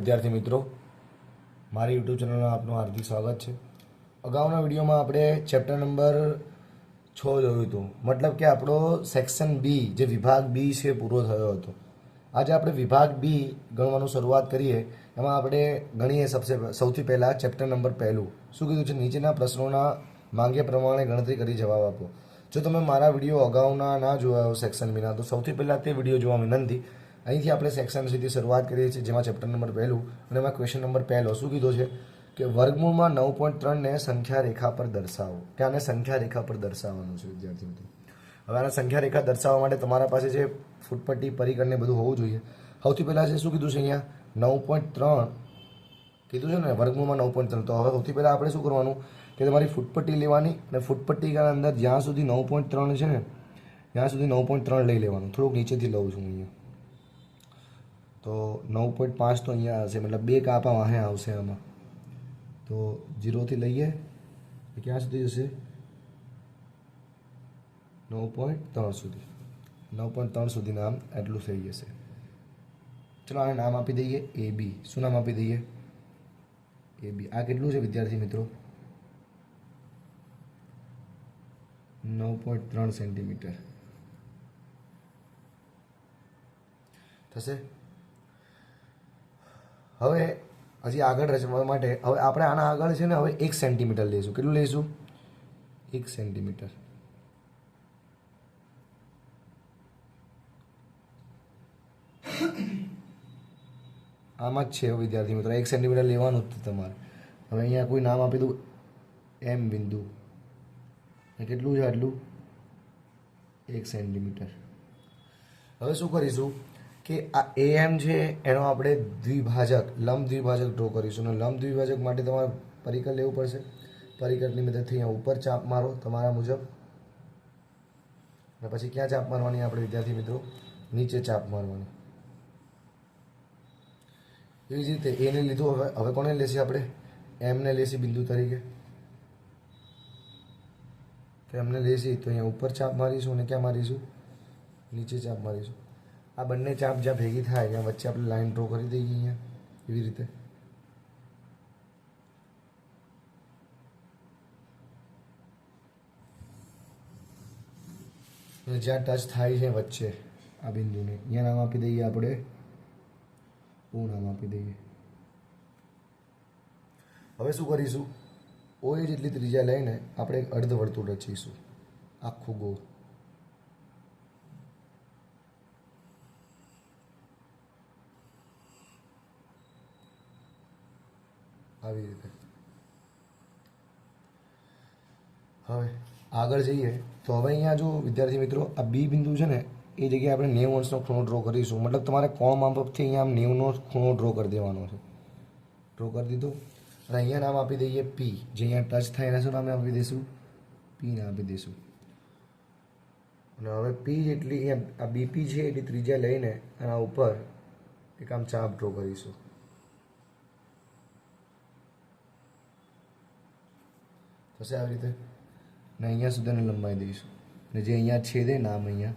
વિદ્યાર્થી મિત્રો, મારી યુટ્યુબ ચેનલમાં આપનું હાર્દિક સ્વાગત છે. અગાઉના વિડીયોમાં આપણે ચેપ્ટર નંબર છ જોયું હતું. મતલબ કે આપણો સેક્શન બી જે વિભાગ બી છે, પૂરો થયો હતો. આજે આપણે વિભાગ બી ગણવાનું શરૂઆત કરીએ. એમાં આપણે ગણીએ સબસે, સૌથી પહેલાં ચેપ્ટર નંબર પહેલું. શું કીધું છે? નીચેના પ્રશ્નોના માંગ્યા પ્રમાણે ગણતરી કરી જવાબ આપો. જો તમે મારા વીડિયો અગાઉના ના જોયા હોય સેક્શન બીના તો સૌથી પહેલાં તે વીડિયો જોવા વિનંતી. અહીંથી આપણે સેક્શન સુધી શરૂઆત કરીએ છીએ, જેમાં ચેપ્ટર નંબર પહેલું અને એમાં ક્વેશ્ચન નંબર પહેલો. શું કીધો છે? કે વર્ગમૂળમાં નવ પોઈન્ટ ત્રણને સંખ્યા રેખા પર દર્શાવો. કે આને સંખ્યા રેખા પર દર્શાવવાનું છે વિદ્યાર્થી મિત્રો હવે આને સંખ્યા રેખા દર્શાવવા માટે તમારા પાસે જે ફૂટપટ્ટી પરિકરને બધું હોવું જોઈએ. સૌથી પહેલાં છે શું કીધું છે અહીંયા? નવ પોઈન્ટ ત્રણ. કીધું છે ને, વર્ગમૂળમાં નવ પોઈન્ટ ત્રણ. તો હવે સૌથી પહેલાં આપણે શું કરવાનું? કે તમારી ફૂટપટ્ટી લેવાની અને ફૂટપટ્ટીના અંદર જ્યાં સુધી નવ પોઈન્ટ ત્રણ છે ને, ત્યાં સુધી નવ પોઈન્ટ ત્રણ લઈ લેવાનું. થોડુંક નીચેથી લઉં છું અહીંયા. તો નવ પોઈન્ટ પાંચ તો અહીંયા હશે, મતલબ બે કાપા વાહે આવશે આમાં. તો જીરોથી લઈએ ક્યાં સુધી જશે? નવ પોઈન્ટ ત્રણ સુધી. નવ પોઈન્ટ ત્રણ સુધી નામ એટલું થઈ જશે. ચલો આને નામ આપી દઈએ, એ બી. શું નામ આપી દઈએ? એ બી. આ કેટલું છે વિદ્યાર્થી મિત્રો? નવ પોઈન્ટ ત્રણ સેન્ટીમીટર. થશે? હવે હજી આગળ રચવા માટે. હવે આપણે આના આગળ છે ને હવે એક સેન્ટીમીટર લઈશું. કેટલું લઈશું? એક સેન્ટીમીટર આમાં જ છે વિદ્યાર્થી મિત્રો. એક સેન્ટીમીટર લેવાનું જ તમારે. હવે અહીંયા કોઈ નામ આપી દઉં. એમ બિંદુ. કેટલું છે આટલું? એક સેન્ટીમીટર હવે શું કરીશું? કે આ એ એમ છે, એનો આપણે દ્વિભાજક, લંબ દ્વિભાજક ડ્રો કરીશું. અને લંબ દ્વિભાજક માટે તમારે પરિકર લેવું પડશે. પરિકરની મદદથી અહીંયા ઉપર ચાપ મારો, તમારા મુજબ. અને પછી ક્યાં ચાપ મારવાની આપણે વિદ્યાર્થી મિત્રો? નીચે ચાપ મારવાની. એવી જ રીતે એને લીધું, હવે હવે કોને લેશે આપણે? એમને લેશી બિંદુ તરીકે. તો એમને લેશી, તો અહીંયા ઉપર ચાપ મારીશું અને ક્યાં મારીશું? નીચે ચાપ મારીશું. આ બંને ચાપ જ્યાં ભેગી થાય, ત્યાં વચ્ચે આપણે લાઈન ડ્રો કરી દઈએ અહીંયા. એવી રીતે. જ્યાં ટચ થાય છે વચ્ચે, આ બિંદુને. અહીંયા નામ આપી દઈએ આપણે. ઓ નામ આપી દઈએ. હવે શું કરીશું? ઓએ જેટલી ત્રિજ્યા લઈને આપણે એક વર્તુળ રચીશું. આખું ગોળ. આવી રીતે. હવે આગળ જઈએ, તો હવે અહીંયા જો વિદ્યાર્થી મિત્રો, આ બી બિંદુ છે ને, એ જગ્યાએ આપણે નેવું અંશનો ખૂણો ડ્રો કરીશું. મતલબ તમારે કોણ માપથી અહીંયા આમ નેવનો ખૂણો ડ્રો કરી દેવાનો છે. ડ્રો કરી દીધો. અને અહીંયા નામ આપી દઈએ પી જે અહીંયા ટચ થાય એના શું નામ આપી દઈશું? પી નામ આપી દઈશું. અને હવે પી જેટલી આ બીપી છે, એટલી ત્રિજ્યા લઈને આના ઉપર એક આમ ચાપ ડ્રો કરીશું. થશે આવી રીતે? ને અહીંયા સુધીને લંબાઈ દઈશું. ને જે અહીંયા છેદે નામ અહીંયા,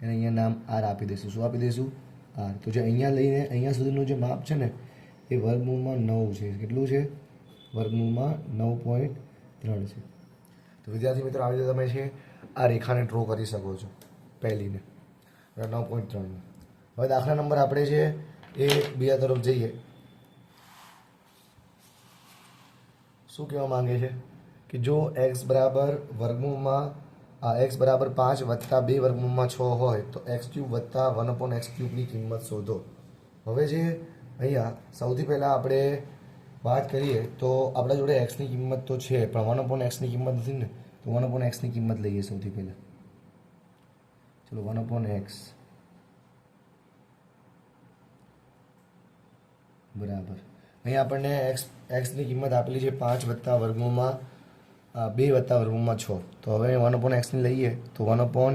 એને અહીંયા નામ આર આપી દઈશું. શું આપી દઈશું? આર. તો જે અહીંયા લઈને અહીંયા સુધીનું જે માપ છે ને, એ વર્ગમૂળમાં નવ છે. કેટલું છે? વર્ગમૂળમાં નવ પોઈન્ટ ત્રણ છે. તો વિદ્યાર્થી મિત્રો, આવી રીતે તમે છે આ રેખાને ડ્રો કરી શકો છો. પહેલીને. નવ પોઈન્ટ ત્રણ. હવે દાખલા નંબર આપણે છે એ બીજા તરફ જઈએ. શું કહેવા માંગે છે? કે જો એક્સ બરાબર વર્ગમૂળમાં એક્સ બરાબર પાંચ વત્તા બે વર્ગમૂળમાં છ હોય, તો એક્સ ક્યુબ વત્તા વન અપોન એક્સ ક્યુબની કિંમત શોધો. હવે જે અહીંયા સૌથી પહેલાં આપણે વાત કરીએ, તો આપણા જોડે એક્સની કિંમત તો છે, પણ વન અપોન એક્સની કિંમત નથી ને, તો વન અપોન એક્સની કિંમત લઈએ સૌથી પહેલાં. ચલો વન અપોન એક્સ બરાબર. અહીંયા આપણને એક્સ એક્સની કિંમત આપેલી છે પાંચ વત્તા વર્ગમૂળમાં બે વત્તા વર્ગમૂળમાં છ. તો હવે વન અપોન એક્સની લઈએ, તો વન અપોન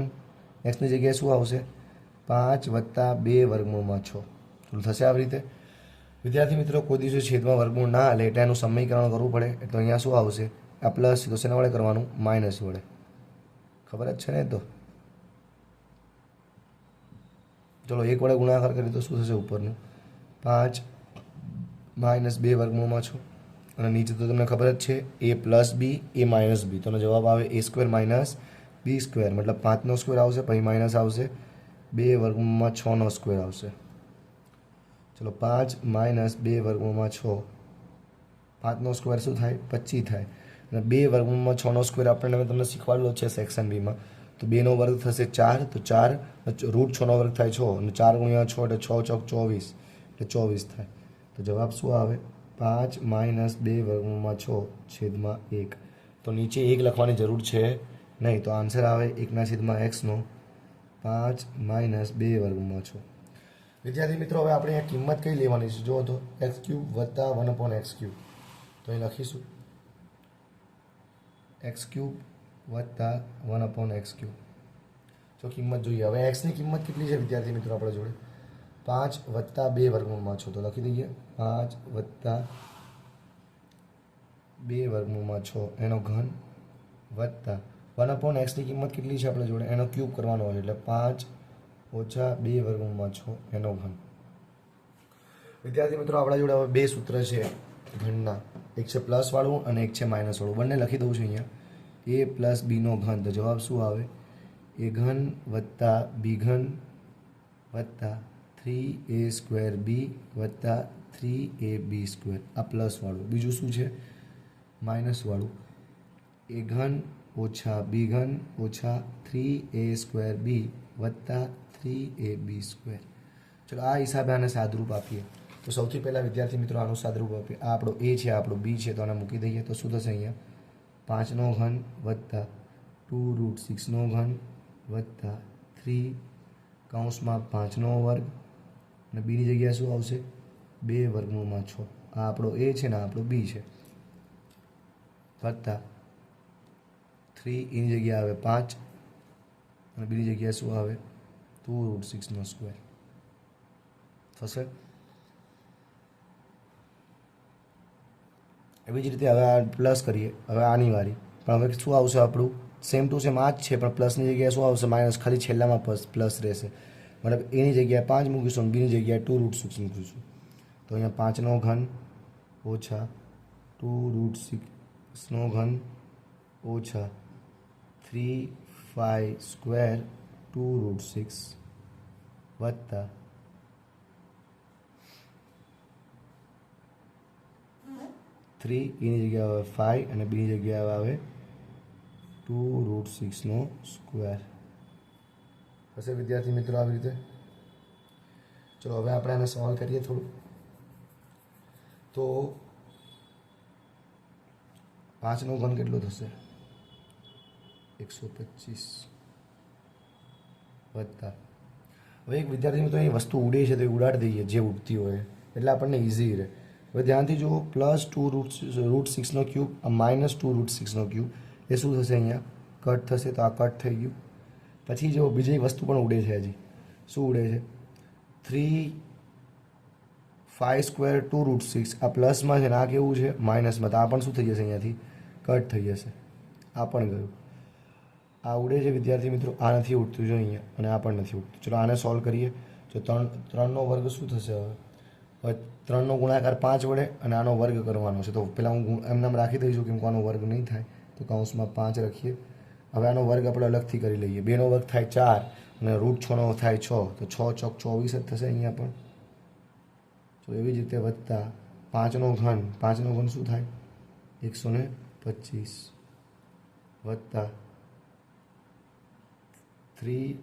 એક્સની જગ્યાએ શું આવશે? પાંચ વત્તા બે વર્ગમૂળમાં છ. તો થશે આવી રીતે. વિદ્યાર્થી મિત્રો, કોઈ દિવસે છેદમાં વર્ગમૂળ ના લે એટલે એનું સમીકરણ કરવું પડે. એટલે અહીંયા શું આવશે? આ પ્લસ તો શેના વડે કરવાનું માઇનસ વડે. ખબર જ છે ને તો? ચલો એક વડે ગુણાકાર કરીએ તો શું થશે ઉપરનું? પાંચ માઇનસ બે વર્ગમૂળમાં છો. અને નીચે તો તમને ખબર જ છે, A plus B, A minus બી. તો જવાબ આવે A square minus B square. મતલબ પાંચનો સ્ક્વેર આવશે, પછી માઇનસ આવશે. બે વર્ગમાં છનો સ્ક્વેર આવશે. ચલો પાંચ માઇનસ બે વર્ગમાં છ. પાંચનો સ્ક્વેર શું થાય? પચીસ થાય. અને બે વર્ગમાં છનો સ્ક્વેર આપણને તમને શીખવાડેલો છે સેક્શન બીમાં. તો બેનો વર્ગ થશે ચાર, તો ચાર રૂટ છનો વર્ગ થાય છ. અને ચાર ગુણ્યા છ એટલે છ ચોક ચોવીસ. એટલે ચોવીસ થાય. તો જવાબ શું આવે? પાંચ માઇનસ બે વર્ગમૂળમાં છ છેદમાં એક. તો નીચે એક લખવાની જરૂર છે નહીં, તો આન્સર આવે એકના છેદમાં એક્સનો પાંચ માઇનસ બે વર્ગમાં છો. વિદ્યાર્થી મિત્રો, હવે આપણે અહીંયા કિંમત કઈ લેવાની છે? જુઓ તો, એક્સ ક્યુબ વત્તા વન અપોન એક્સ ક્યુબ. તો અહીં લખીશું. એક્સ ક્યુબ વત્તા વન અપોન એક્સ ક્યુબ. જો કિંમત જોઈએ. હવે એક્સની કિંમત કેટલી છે વિદ્યાર્થી મિત્રો આપણા જોડે? પાંચ વત્તા બે વર્ગમૂળમાં છો. તો લખી દઈએ. પાંચ વત્તા બે વર્ગમૂળમાં છો. એનો ઘન વત્તા. વન અપોન એક્સની કિંમત કેટલી છે આપણે જોડે? એનો ક્યુબ કરવાનો હોય એટલે પાંચ ઓછા બે વર્ગમૂળમાં છો, એનો ઘન. વિદ્યાર્થી મિત્રો, આપણા જોડે હવે બે સૂત્ર છે ઘનના. એક છે પ્લસ વાળું અને એક છે માઇનસ વાળું. બંને લખી દઉં છું અહીંયા. એ પ્લસ બીનો ઘન. તો જવાબ શું આવે? એ ઘન વત્તા બી ઘન વત્તા થ્રી એ સ્ક્વેર બી વત્તા થ્રી એ બી સ્ક્વેર આ પ્લસ વાળું. બીજું શું છે? માઇનસ વાળું. એ ઘન ઓછા બી ઘન ઓછા થ્રી એ સ્ક્વેર બી વત્તા થ્રી એ બી સ્ક્વેર ચલો, આ હિસાબે આને સાદરૂપ આપીએ. તો સૌથી પહેલાં વિદ્યાર્થી મિત્રો આનું સાદરૂપ આપીએ. આ આપણો એ છે આપણો બી છે, તો આને મૂકી દઈએ. તો શું થશે અહીંયા? પાંચનો ઘન વત્તા ટુ રૂટ સિક્સનો ઘન વત્તા થ્રી કૌંસમાં પાંચનો વર્ગ. અને બીની જગ્યાએ શું આવશે? બે વર્ગમૂળમાં છ. આ આપણો એ છે ને આપણો બી છે. વત્તા થ્રી એની જગ્યા આવે પાંચ અને બીજી જગ્યાએ શું આવે? ટુ રૂટ સિક્સનો સ્ક્વેર થશે? એવી જ રીતે હવે આ પ્લસ કરીએ. હવે આની વારી. પણ હવે શું આવશે આપણું? સેમ ટુ સેમ આ જ છે, પણ પ્લસની જગ્યાએ શું આવશે? માઇનસ ખાલી છેલ્લામાં પ્લસ પ્લસ રહેશે. મતલબ એની જગ્યાએ પાંચ મૂકીશું અને બીની જગ્યાએ ટુ રૂટ સિક્સ મૂકીશું. તો અહીંયા પાંચનો ઘન ઓછા ટુ રૂટ સિક્સનો ઘન ઓછા three five square two root six વત્તા થ્રી એની જગ્યાએ આવે ફાઇવ અને બીની જગ્યાએ આવે ટુ રૂટ સિક્સનો સ્ક્વેર હશે વિદ્યાર્થી મિત્રો આવી રીતે ચલો હવે આપણે આને સોલ્વ કરીએ થોડું તો પાંચનો ઘન કેટલો થશે? એકસો પચીસ વધતા હવે એક વિદ્યાર્થી તો અહીં વસ્તુ ઉડે છે તો એ ઉડાડી દઈએ, જે ઉડતી હોય. એટલે આપણને ઇઝી રહે. હવે ધ્યાનથી જુઓ પ્લસ ટુ રૂટ રૂટ સિક્સનો ક્યુબ માઇનસ ટુ રૂટ સિક્સનો ક્યુબ એ શું થશે અહીંયા? કટ થશે તો આ કટ થઈ ગયું. પછી જો બીજી વસ્તુ પણ ઉડે છે હજી. શું ઉડે છે? Three five square two root six આ પ્લસમાં છે ને, આ કેવું છે? માઇનસમાં તો આ પણ શું થઈ જશે અહીંયાથી? કટ થઈ જશે. આ પણ ગયું. આ ઉડે છે, વિદ્યાર્થી મિત્રો. આ નથી ઉડતું. જો અહીંયા. અને આ પણ નથી ઉડતું. ચલો, આને સોલ્વ કરીએ. તો ત્રણ, ત્રણનો વર્ગ શું થશે હવે? ત્રણનો ગુણાકાર પાંચ વડે અને આનો વર્ગ કરવાનો છે. તો પહેલાં હું ગુણ- એમને એમ રાખી દઈશું કેમ કે આનો વર્ગ નહીં થાય. તો કૌંસમાં પાંચ રાખીએ. હવે આનો વર્ગ આપણે અલગથી કરી લઈએ. બેનો વર્ગ થાય ચાર અને રૂટ છનો થાય છ. તો છ ચોક ચોવીસ જ થશે અહીંયા પણ. તો એવી જ રીતે વધતા પાંચનો ઘન પાંચનો ઘન શું થાય? એકસો ને પચીસ. વત્તા થ્રી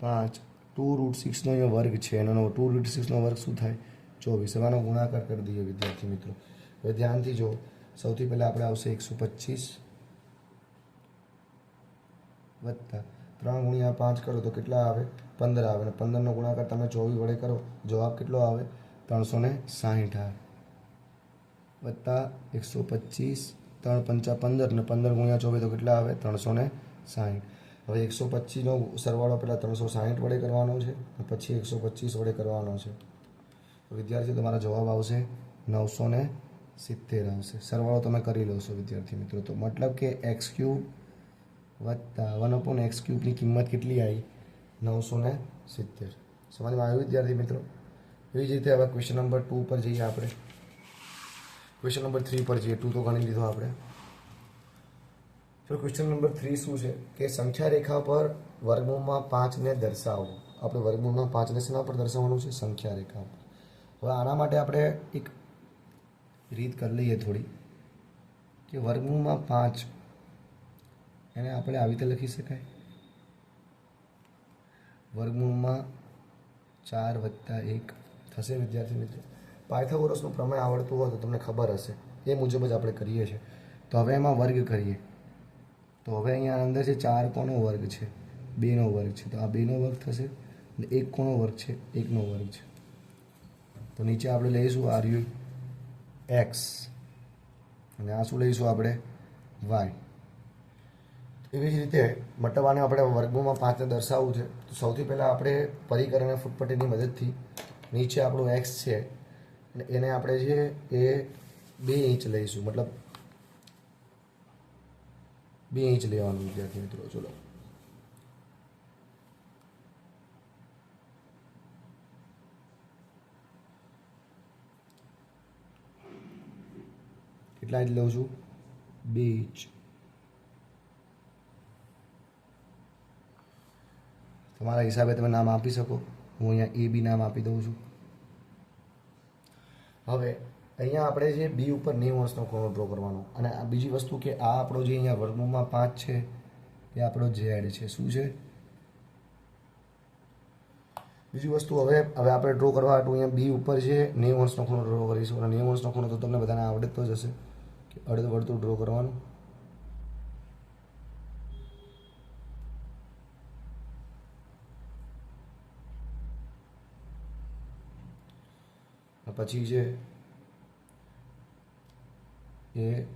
પાંચ ટુ રૂટ સિક્સનો અહીંયા વર્ગ છે, એનો ટુ રૂટ સિક્સનો વર્ગ શું થાય? ચોવીસ. હવે ગુણાકાર કરી દઈએ વિદ્યાર્થી મિત્રો. હવે ધ્યાનથી જો સૌથી પહેલાં આપણે આવશે એકસો પચીસ. વત્તા ત્રણ ગુણ્યા પાંચ કરો તો કેટલા આવે? પંદર આવે. અને પંદરનો ગુણાકાર તમે ચોવીસ વડે કરો. જવાબ કેટલો આવે? ત્રણસો ને સાહીઠ આવે વત્તા એકસો પચીસ, ત્રણ પંચા પંદર ને પંદર ગુણ્યા ચોવીસ તો કેટલા આવે? ત્રણસો ને સાહીઠ. હવે એકસો પચીસનો સરવાળો પહેલાં ત્રણસો સાહીઠ વડે કરવાનો છે પછી એકસો પચીસ વડે કરવાનો છે. તો વિદ્યાર્થી, તમારો જવાબ આવશે નવસો ને સિત્તેર આવશે. સરવાળો તમે કરી લો છો, વિદ્યાર્થી મિત્રો. તો મતલબ કે એક્સ ક્યુબ વત્તા વન અપોન એક્સ ક્યુબની કિંમત કેટલી આવી નવસો ને સિત્તેર. સમજમાં આવ્યું, વિદ્યાર્થી મિત્રો? એવી જ રીતે હવે ક્વેશ્ચન નંબર ટુ પર જઈએ આપણે. ક્વેશ્ચન નંબર થ્રી પર જઈએ. ટુ તો ગણી લીધો આપણે. તો ક્વેશ્ચન નંબર થ્રી શું છે? કે સંખ્યા રેખા પર વર્ગમૂળમાં પાંચને દર્શાવો. આપણે વર્ગમૂળમાં પાંચને શેના પર દર્શાવવાનું છે? સંખ્યા રેખા પર. હવે આના માટે આપણે એક રીત કરી લઈએ થોડી. કે વર્ગમૂળમાં પાંચ. એને આપણે આવી રીતે લખી શકાય. વર્ગમૂળમાં ચાર વત્તા એક. થશે વિદ્યાર્થી મિત્રો. પાયથાગોરસનું પ્રમાણ આવડતું હોય તો તમને ખબર હશે. એ મુજબ જ આપણે કરીએ છીએ. તો હવે એમાં વર્ગ કરીએ. તો હવે અહીંયા અંદર છે ચાર કોનો વર્ગ છે. બેનો વર્ગ છે. તો આ બેનો વર્ગ થશે એક કોનો વર્ગ છે. એકનો વર્ગ છે. તો નીચે આપણે લઈશું આર્યુ એક્સ. અને આ શું લઈશું આપણે? વાય. એવી જ રીતે મતલબ આપણે વર્ગોમાં પાંચને દર્શાવવું છે. તો સૌથી પહેલાં આપણે પરિકર અને ફૂટપટ્ટીની મદદથી નીચે આપણું એક્સ છે. એને આપણે છે એ બે ઇંચ લઈશું. મતલબ બે ઇંચ લેવાનું વિદ્યાર્થી મિત્રો. ચલો. કેટલા ઇંચ લઉં છું? બે ઇંચ. તમારા હિસાબે તમે નામ આપી શકો. હું અહીંયા એ બી નામ આપી દઉં છું. હવે, અહીંયા આપણે જે બી ઉપર નેવું અંશનો ખૂણો ડ્રો કરવાનો, અને આ બીજી વસ્તુ કે આ આપણો જે અહીંયા વર્ગમૂળમાં પાંચ છે, એ આપણો ઝેડ છે. શું છે? બીજી વસ્તુ હવે હવે આપણે ડ્રો કરવા હાટું અહીંયા બી ઉપર છે નેવું અંશનો ખૂણો ડ્રો કરીશું, અને નેવું અંશનો ખૂણો તો તમને બધાને આવડતો જ હશે કે અડધ વળતું ડ્રો કરવાનું. પછી છે એ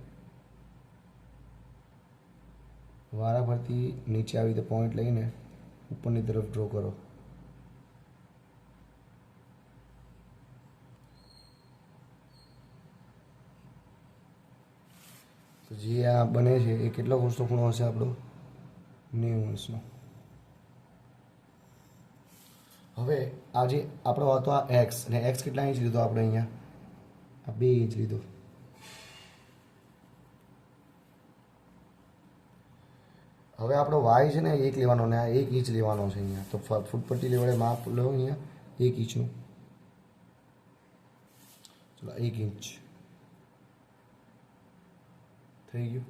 વારા પરથી નીચે આવી રીતે પોઈન્ટ લઈને ઉપરની તરફ ડ્રો કરો. તો જે આ બને છે એ કેટલો અંશનો ખૂણો હશે આપણો? નેવું અંશનો હવે આ જે આપણો હતો આ એક્સ અને એક્સ કેટલા ઇંચ લીધો આપણે અહીંયા? આ બે ઇંચ લીધો. હવે આપણો વાય છે ને એક લેવાનો ને આ એક ઇંચ લેવાનો છે અહીંયા. તો ફૂટપટ્ટી લેવડે માપ લો અહીંયા, એક ઇંચનું. ચલો, એક ઇંચ. થઈ ગયું.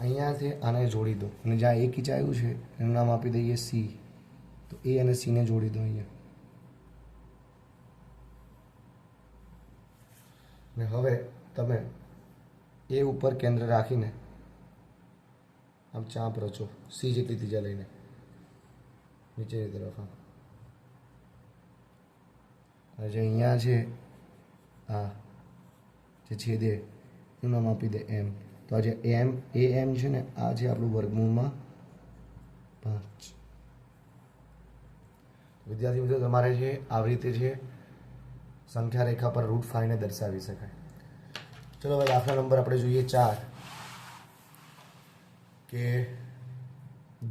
અહીંયાથી આને જોડી દો. અને જ્યાં એક ઇંચ આવ્યું છે, એનું નામ આપી દઈએ સી તો એ અને સીને જોડી દો અહીંયા. ને હવે તમે એ ઉપર કેન્દ્ર રાખીને આમ ચાંપ રચો સી જેટલી ત્રીજા લઈને. નીચેની તરફ આમ. અને જે અહીંયા છે, આ જે છેદે, એનું નામ આપી દે એમ તો આ જે એમ એ એમ છે ને, આ છે આપણું વર્ગમૂળમાં પાંચ. વિદ્યાર્થી મિત્રો, તમારે જે આવી રીતે છે સંખ્યા રેખા પર રૂટ ફાઈને દર્શાવી શકાય. ચલો હવે દાખલા નંબર આપણે જોઈએ ચાર. કે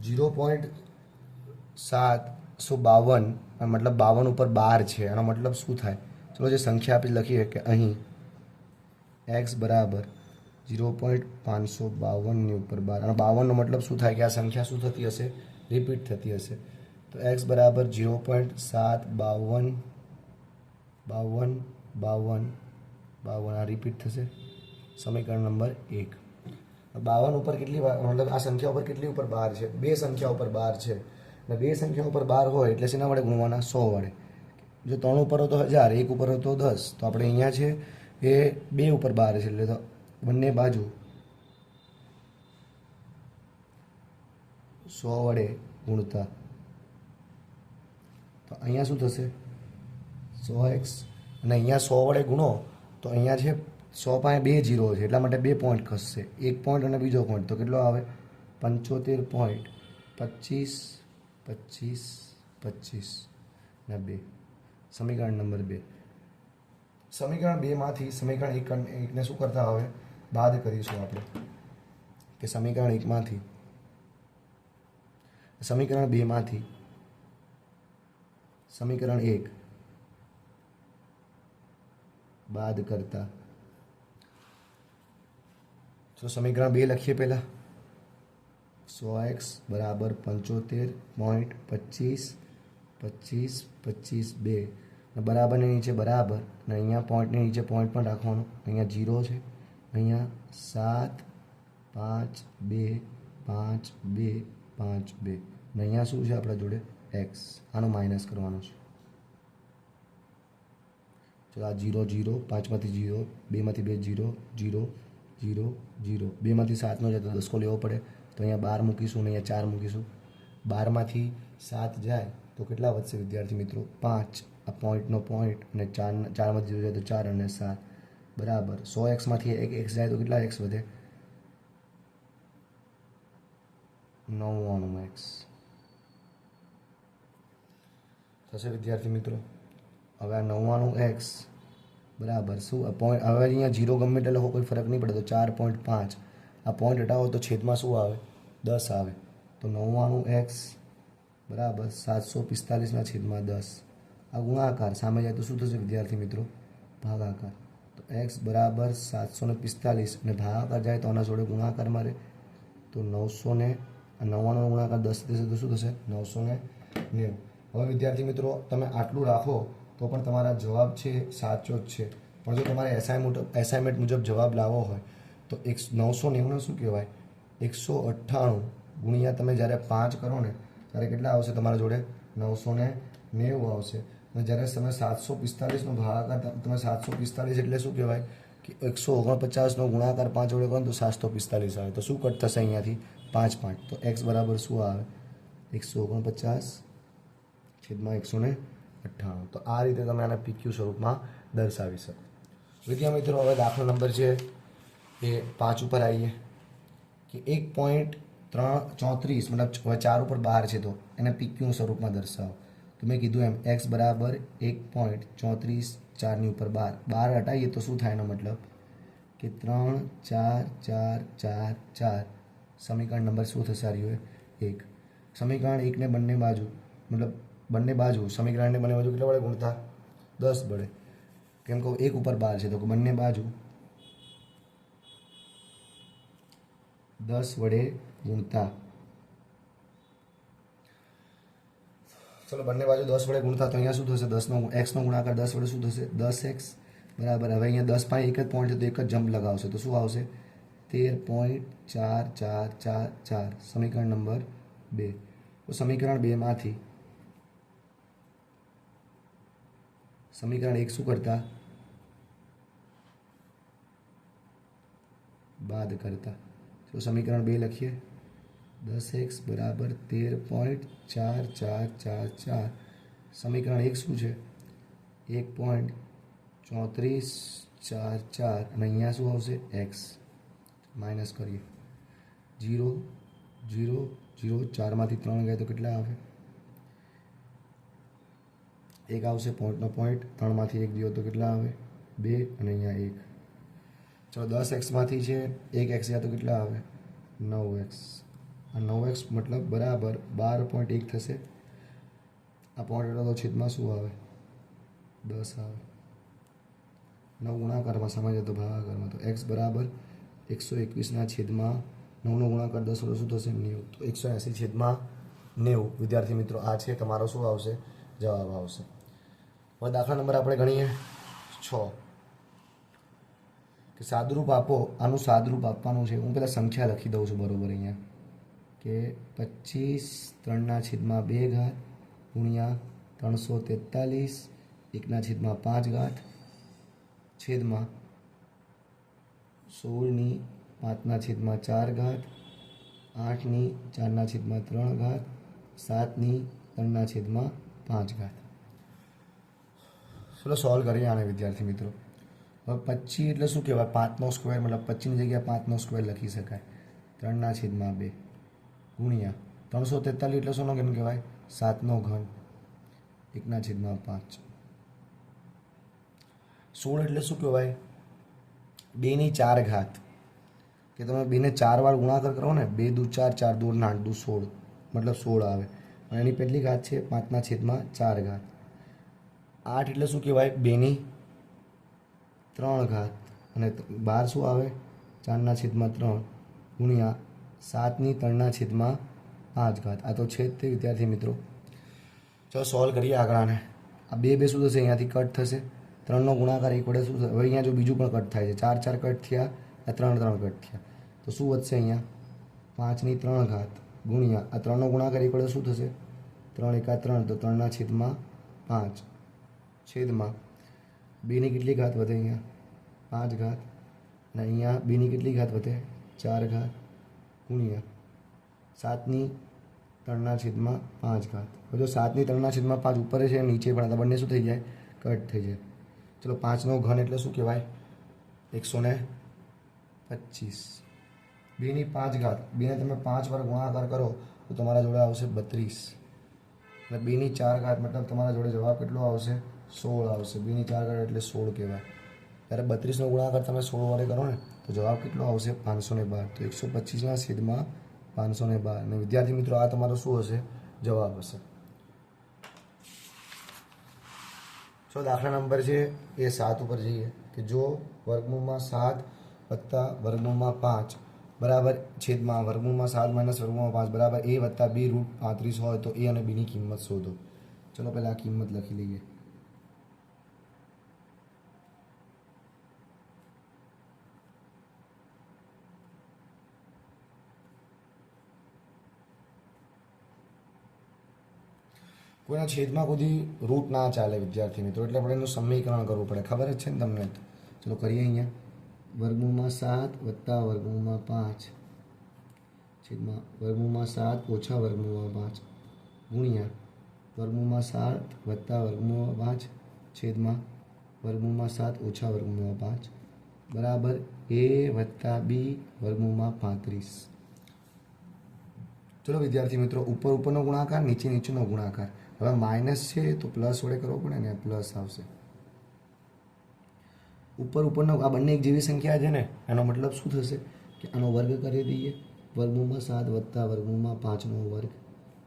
જીરો પોઈન્ટ સાતસો બાવન મતલબ બાવન ઉપર બાર છે આનો મતલબ શું થાય? ચલો જે સંખ્યા આપી લખીએ કે અહીં એક્સ બરાબર ઝીરો પોઈન્ટ પાંચસો બાવનની ઉપર બાર. અને બાવનનો મતલબ શું થાય? કે આ સંખ્યા શું થતી હશે? રિપીટ થતી હશે. તો એક્સ બરાબર ઝીરો પોઈન્ટ સાત બાવન બાવન બાવન બાવન. આ રિપીટ થશે. સમીકરણ નંબર એક. બાવન ઉપર કેટલી મતલબ આ સંખ્યા ઉપર કેટલી ઉપર બાર છે? બે સંખ્યા ઉપર બાર છે. અને બે સંખ્યા ઉપર બાર હોય એટલે શેના વડે ગુણવાના? સો વડે. જો ત્રણ ઉપર હતો હજાર, એક ઉપર હોય તો દસ, તો આપણે અહીંયા છે એ બે ઉપર બાર છે એટલે તો બંને બાજુ સો વડે ગુણતા. અહીંયા શું થશે? સો એક્સ. અને અહીંયા સો વડે ગુણો, તો અહીંયા છે સો પાસે બે જીરો છે, એટલા માટે બે પોઈન્ટ ખસશે. એક પોઈન્ટ અને બીજો પોઈન્ટ તો કેટલો આવે? પંચોતેર પોઈન્ટ પચીસ પચીસ પચીસ ને બે. સમીકરણ નંબર બે. સમીકરણ બેમાંથી સમીકરણ એક એકને શું કરતા હવે? બાદ કરીશું આપણે. કે સમીકરણ એકમાંથી સમીકરણ બેમાંથી સમીકરણ એક. બાદ કરતા. તો સમીકરણ બે લખીએ પહેલાં. સો એક્સ બરાબર પંચોતેર પોઈન્ટ પચીસ પચીસ પચીસ બે. બરાબરની નીચે બરાબર અને અહીંયા પોઈન્ટની નીચે પોઈન્ટ પણ રાખવાનું. અહીંયા જીરો છે. અહીંયા સાત, પાંચ, બે પાંચ બે પાંચ, બે. અને અહીંયા શું છે આપણા જોડે? એક્સ આનું માઇનસ કરવાનું છે. ચલો આ જીરો જીરો પાંચમાંથી જીરો બેમાંથી બે જીરો જીરો જીરો જીરો બેમાંથી સાતનો જાય તો દસકો લેવો પડે. તો અહીંયા બાર મૂકીશું અને અહીંયા ચાર મૂકીશું. બારમાંથી સાત જાય તો કેટલા વધશે વિદ્યાર્થી મિત્રો? પાંચ. આ પોઈન્ટનો પોઈન્ટ અને ચાર ચારમાંથી જીરો જાય તો ચાર અને સાત. બરાબર. સો એક્સમાંથી એક એક્સ જાય તો કેટલા એક્સ વધે? નવ્વાણું એક્સ થશે વિદ્યાર્થી મિત્રો? હવે આ નવ્વાણું એક્સ બરાબર, શું? આ પોઈન્ટ હવે અહીંયા જીરો ગમે એટલે કોઈ ફરક નહીં પડે, તો ચાર પોઈન્ટ પાંચ. આ પોઈન્ટ હટાવો તો છેદમાં શું આવે? દસ આવે. તો નવ્વાણું એક્સ બરાબર, સાતસો પિસ્તાલીસના છેદમાં દસ. આ ગુણાકાર, સામે જાય તો શું થશે વિદ્યાર્થી મિત્રો? ભાગાકાર. તો એક્સ બરાબર સાતસો ને પિસ્તાલીસ અને ભાગાકાર જાય તો આના જોડે ગુણાકાર મારે. તો નવસો ને નવ્વાણું ગુણાકાર દસ થશે તો શું થશે? નવસો ને નેવું. હવે વિદ્યાર્થી મિત્રો, તમે આટલું રાખો તો પણ તમારા જવાબ છે સાચો જ છે. પણ જો તમારે એસાઇમેન્ટ એસાઇનમેન્ટ મુજબ જવાબ લાવવો હોય, તો એક નવસો નેવુંને શું કહેવાય? એકસો અઠ્ઠાણું ગુણ્યા તમે જ્યારે પાંચ કરો ને, ત્યારે કેટલા આવશે તમારા જોડે? નવસો ને નેવું આવશે. અને જ્યારે તમે સાતસો પિસ્તાલીસનો ભાગાકાર, તમે સાતસો પિસ્તાલીસ એટલે શું કહેવાય? કે એકસો ઓગણપચાસનો ગુણાકાર પાંચ વડે કરો તો સાતસો પિસ્તાલીસ આવે. તો શું કટ થશે અહીંયાથી? પાંચ પાંચ તો એક્સ બરાબર શું આવે? એકસો ઓગણપચાસ છેદમાં એકસો ને અઠ્ઠાણું. તો આ રીતે તમે આને પીક્યુ સ્વરૂપમાં દર્શાવી શકો. વિદ્યા મિત્રો, હવે દાખલો નંબર છે એ પાંચ ઉપર આવીએ. કે એક પોઈન્ટ ત્રણ ચોત્રીસ, મતલબ ચાર ઉપર બાર છે તો એને પીક્યુ સ્વરૂપમાં દર્શાવો. તો મેં કીધું એમ એક્સ બરાબર એક પોઈન્ટ ચોત્રીસ ચારની ઉપર બાર. બાર હટાવીએ તો શું થાય એનો મતલબ? કે ત્રણ, ચાર ચાર ચાર ચાર. સમીકરણ નંબર શું થશે આ રહ્યું એક. સમીકરણ એકને બંને બાજુ, મતલબ બંને બાજુ, સમીકરણને બંને બાજુ કેટલા વડે ગુણતા? દસ વડે. કેમ કહું એક ઉપર બાર છે, તો બંને બાજુ દસ વડે ગુણતા. ચલો, બંને બાજુ દસ વડે ગુણતા, તો અહીંયા શું થશે? દસનો એક્સનો ગુણાકાર દસ વડે શું થશે? દસ એક્સ બરાબર. હવે અહીંયા દસ પાસે એક જ પોઈન્ટ છે, તો એક જ જમ્પ લગાવશે. તો શું આવશે? તેર પોઈન્ટ ચાર ચાર ચાર ચાર. સમીકરણ નંબર બે. તો સમીકરણ બેમાંથી સમીકરણ એક શું કરતા બાદ કરતા તો સમીકરણ બે લખીએ દસ એક્સ બરાબર તેર પોઈન્ટ ચાર ચાર ચાર ચાર સમીકરણ એક શું છે એક પોઈન્ટ ચોત્રીસ ચાર ચાર અને અહીંયા શું આવશે એક્સ માઇનસ કરીએ જીરો જીરો જીરો ચારમાંથી ત્રણ ગયા તો કેટલા આવે એક આવશે પોઈન્ટનો પોઈન્ટ ત્રણમાંથી એક ગયો તો કેટલા આવે? બે અને અહીંયા એક. ચલો, દસ એક્સમાંથી છે, એક એક્સ ગયા તો કેટલા આવે? નવ એક્સ આ નવ એક્સ મતલબ બરાબર બાર પોઈન્ટ એક થશે. આ પોઈન્ટ એટલો તો છેદમાં શું આવે? દસ આવે. નવ ગુણાકારમાં સમજે તો ભાગાકારમાં તો એક્સ બરાબર એકસો એકવીસના છેદમાં નવનો ગુણાકાર દસ વડે શું થશે? નેવું. તો એકસો એંસી છેદમાં નેવું. વિદ્યાર્થી મિત્રો, આ છે. તમારો શું આવશે? જવાબ આવશે. હવે દાખલા નંબર આપણે ગણીએ. છ. કે સાદરૂપ આપો, આનું સાદરૂપ આપવાનું છે. હું પહેલાં સંખ્યા લખી દઉં છું બરોબર અહીંયા. કે પચીસ ત્રણના છેદમાં બે ઘાત ગુણ્યા ત્રણસો તેતાલીસ એકના છેદમાં પાંચ ઘાત છેદમાં સોળની પાંચના છેદમાં ચાર ઘાત આઠની ચારના છેદમાં ત્રણ ઘાત સાતની ત્રણના છેદમાં પાંચ ઘાત. ચલો સોલ્વ કરીએ આને વિદ્યાર્થી મિત્રો. હવે પચીસ એટલે શું કહેવાય? પાંચનો સ્ક્વેર મતલબ પચીસની જગ્યાએ પાંચનો સ્ક્વેર લખી શકાય. ત્રણના છેદમાં બે. ગુણ્યા ત્રણસો તેતાલીસ એટલે શોનો ઘન કહેવાય? સાતનો ઘન. એકના છેદમાં પાંચ. સોળ એટલે શું કહેવાય? બેની ચાર ઘાત. કે તમે બેને ચાર વાર ગુણાકાર કરો ને, બે દુ ચાર ચાર દુ આઠ દુ સોળ. મતલબ સોળ આવે. અને એની પહેલી ઘાત છે પાંચના છેદમાં ચાર ઘાત. આઠ એટલે શું કહેવાય? બેની ત્રણ ઘાત. અને બાર શું આવે? ચારના છેદમાં ત્રણ ગુણ્યા સાતની ત્રણના છેદમાં પાંચ ઘાત. આ તો છે તે વિદ્યાર્થી મિત્રો. ચલો સોલ્વ કરીએ આગળને આ બે બે શું થશે? અહીંયાથી કટ થશે. ત્રણનો ગુણાકાર એક વડે શું થશે? હવે અહીંયા જો બીજું પણ કટ થાય છે. ચાર ચાર કટ થયા, આ ત્રણ ત્રણ કટ થયા. તો શું વધશે અહીંયા? પાંચની ત્રણ ઘાત ગુણ્યા, આ ત્રણનો ગુણાકાર એક વડે શું થશે? ત્રણ એકા ત્રણ. તો ત્રણના છેદમાં પાંચ. છેદમાં બેની કેટલી ઘાત વધે અહીંયા? પાંચ ઘાત. અને અહીંયા બેની કેટલી ઘાત વધે? ચાર ઘાત. ગુણ્યા સાતની ત્રણના છેદમાં પાંચ ઘાત. જો સાતની ત્રણના છેદમાં પાંચ ઉપર છે, નીચે પણ હતા બંને શું થઈ જાય? કટ થઈ જાય. ચલો, પાંચનો ઘન એટલે શું કહેવાય? એકસો ને પચીસ. બેની પાંચ ઘાત. બેને તમે પાંચ વાર ગુણાકાર કરો, તો તમારા જોડે આવશે બત્રીસ. અને બેની ચાર ઘાત, મતલબ તમારા જોડે જવાબ કેટલો આવશે? સોળ આવશે બેની ચાર ઘાત એટલે સોળ કહેવાય. ત્યારે બત્રીસનો ગુણાકાર તમે સોળ વડે કરો ને, તો જવાબ કેટલો આવશે? પાંચસો ને બાર. તો એકસો પચીસના છેદમાં પાંચસો ને બાર. અને વિદ્યાર્થી મિત્રો, આ તમારો શું હશે? જવાબ હશે. જો દાખલા નંબર છે એ સાત ઉપર જઈએ, કે જો વર્ગમૂળમાં સાત વત્તા વર્ગમૂળમાં પાંચ બરાબર છેદમાં વર્ગમૂળમાં સાત માઇનસ વર્ગમૂળમાં પાંચ બરાબર એ વત્તા બી રૂટ પાંત્રીસ હોય તો એ અને બીની કિંમત શોધો. ચલો પહેલાં આ કિંમત લખી લઈએ. કોઈના છેદમાં કોઈ રૂટ ના ચાલે વિદ્યાર્થી મિત્રો, એટલે આપણે એનું સમીકરણ કરવું પડે. ખબર જ છે ને તમને ચલો કરીએ અહીંયા. વર્ગમૂળમાં સાત વત્તા વર્ગમૂળમાં પાંચ. છેદમાં વર્ગમૂળમાં સાત ઓછા વર્ગમૂળમાં પાંચ. ગુણ્યા વર્ગમૂળમાં સાત વત્તા વર્ગમૂળમાં પાંચ. છેદમાં વર્ગમૂળમાં સાત ઓછા વર્ગમૂળમાં પાંચ. બરાબર એ વત્તા બી વર્ગમૂળમાં પાંત્રીસ. ચલો વિદ્યાર્થી મિત્રો, ઉપર ઉપરનો ગુણાકાર, નીચે નીચેનો ગુણાકાર. હવે માઇનસ છે તો પ્લસ વડે કરવો પડે ને પ્લસ આવશે. ઉપર ઉપરનો આ બંને એક જેવી સંખ્યા છે ને, એનો મતલબ શું થશે? કે આનો વર્ગ કરી દઈએ. વર્ગમૂળમાં સાત વત્તા વર્ગમૂળમાં પાંચનો વર્ગ.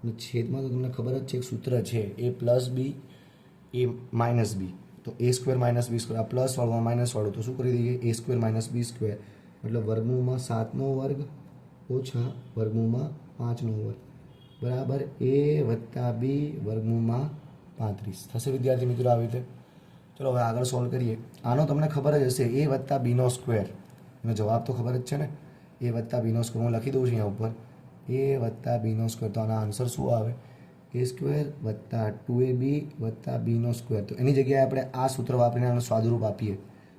અને છેદમાં તો તમને ખબર જ છે, એક સૂત્ર છે. A plus B, A minus B. તો A square minus B square. આ પ્લસ વાળું માઇનસ વાળું, તો શું કરી દઈએ? A square minus B square. મતલબ વર્ગમૂળમાં સાતનો વર્ગ ઓછા વર્ગમૂળમાં પાંચનો વર્ગ. બરાબર એ વત્તા બી વર્ગમૂળમાં પાંત્રીસ. થશે વિદ્યાર્થી મિત્રો આવી રીતે? ચલો હવે આગળ સોલ્વ કરીએ. આનો તમને ખબર જ હશે, એ વત્તા બીનો સ્ક્વેર એનો જવાબ તો ખબર જ છે ને? એ વત્તા બીનો સ્ક્વેર હું લખી દઉં છું અહીંયા ઉપર. એ વત્તા બીનો સ્ક્વેર તો આના આન્સર શું આવે? એ સ્ક્વેર વત્તા ટુ એ બી વત્તા બીનો સ્ક્વેર તો એની જગ્યાએ આપણે આ સૂત્ર વાપરીને આનું સ્વાદરૂપ આપીએ.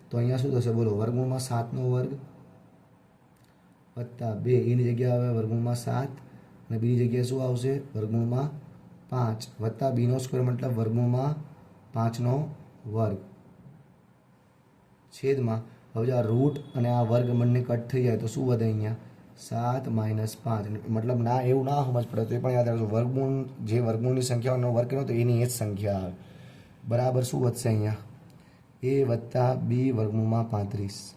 તો અહીંયા શું થશે? બોલો, વર્ગમૂળમાં સાતનો વર્ગ વત્તા બે. એની જગ્યાએ આવે વર્ગમૂળમાં સાત. અને બીજી જગ્યાએ શું આવશે? વર્ગમૂળમાં પાંચ. વત્તા બીનો સ્ક્વેર મતલબ વર્ગમૂળમાં પાંચનો વર્ગ. છેદમાં, હવે જો આ રૂટ અને આ વર્ગ બંને કટ થઈ જાય તો શું વધે અહીંયા? સાત માઇનસ પાંચ. મતલબ ના, એવું ના સમજ પડે તો એ પણ યાદ રાખજો. વર્ગમૂળ, જે વર્ગમૂળની સંખ્યાનો વર્ગ કર્યો તો એની એ જ સંખ્યા આવે. બરાબર શું વધશે અહીંયા? એ વત્તા બી વર્ગમૂળમાં પાંત્રીસ.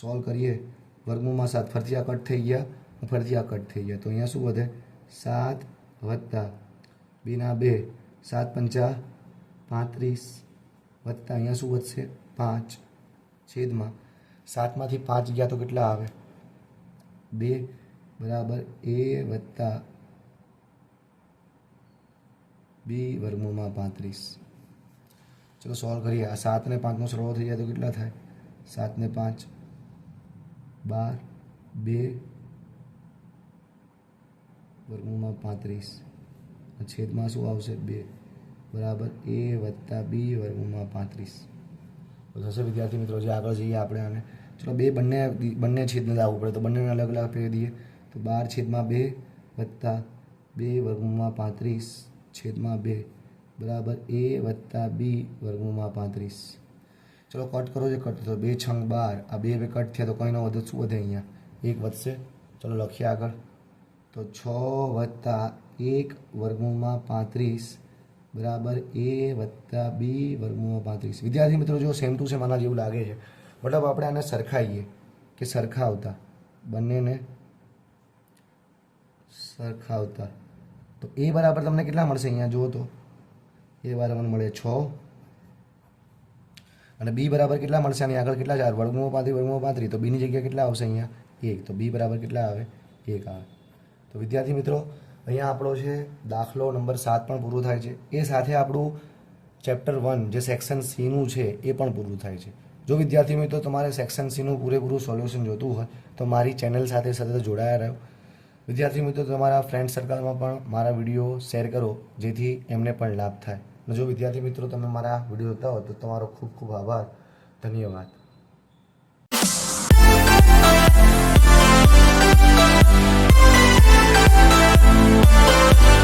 સોલ્વ કરીએ. વર્ગમૂળમાં સાત ફરતી કટ થઈ ગયા ફરતી કટ થઈ ગયા. તો અહીંયા શું વધે? સાત વત્તા બેના બે સાત પંચા પાંત્રીસ વત્તા અહીંયા શું વધશે પાંચ છેદમાં સાતમાંથી પાંચ ગયા તો કેટલા આવે બે બરાબર એ વત્તા બી વર્ગમૂળમાં પાંત્રીસ ચલો સોલ્વ કરીએ આ સાત ને પાંચનો સરવાળો થઈ જાય તો કેટલા થાય સાત ને પાંચ બાર બે વર્ગમૂળમાં પાંત્રીસ. છેદમાં શું આવશે? બે. બરાબર. એ વત્તા બી વર્ગમૂળમાં પાંત્રીસ. થશે વિદ્યાર્થી મિત્રો, જે આગળ જઈએ આપણે આને. ચલો, બે બંને બંને છેદને લાવવું પડે. તો બંનેને અલગ અલગ આપી દઈએ. તો બાર છેદમાં બે વત્તા બે વર્ગમૂળમાં પાંત્રીસ. છેદમાં બે. બરાબર. એ વત્તા બી વર્ગમૂળમાં પાંત્રીસ. ચલો, કટ કરો જે કટ થતો બે છંગ બાર. આ બે બે કટ થયા તો કંઈનો વધે. શું વધે અહીંયા? એક વધશે. ચલો, લખીએ આગળ. તો છ વત્તા એક વર્ગમૂળમાં પાંત્રીસ બરાબર એ વત્તા બી વર્ગમૂળમાં પાંત્રીસ. વિદ્યાર્થી મિત્રો, જો સેમ ટુ સેમ આના જેવું લાગે છે, મતલબ આપણે આને સરખાઈએ કે સરખાવતા. બંનેને સરખાવતા. તો એ બરાબર તમને કેટલા મળશે અહીંયા? જુઓ તો. એ બરાબર મળે છ. અને બી બરાબર કેટલા મળશે? આની આગળ કેટલા ચાર? વર્ગમૂળ પાંત્રીસ વર્ગમાં પાંત્રીસ. તો બીની જગ્યા કેટલા આવશે અહીંયા? એક. તો બી બરાબર કેટલા આવે? એક આવે. તો વિદ્યાર્થી મિત્રો, અહીંયા આપણો છે દાખલો નંબર સાત પણ પૂરો થાય છે. એ સાથે આપણું ચેપ્ટર વન જે સેક્શન સીનું છે, એ પણ પૂરું થાય છે. જો વિદ્યાર્થી મિત્રો, તમારે સેક્શન સીનું પૂરેપૂરું સોલ્યુશન જોતું હોય, તો મારી ચેનલ સાથે સતત જોડાયા રહ્યો વિદ્યાર્થી મિત્રો, તમારા ફ્રેન્ડ સર્કલમાં પણ મારા વીડિયો શેર કરો, જેથી એમને પણ લાભ થાય. જો વિદ્યાર્થી મિત્રો, તમે મારા વીડિયો જોતા હો, તો તમારો ખૂબ ખૂબ આભાર. ધન્યવાદ. Bye.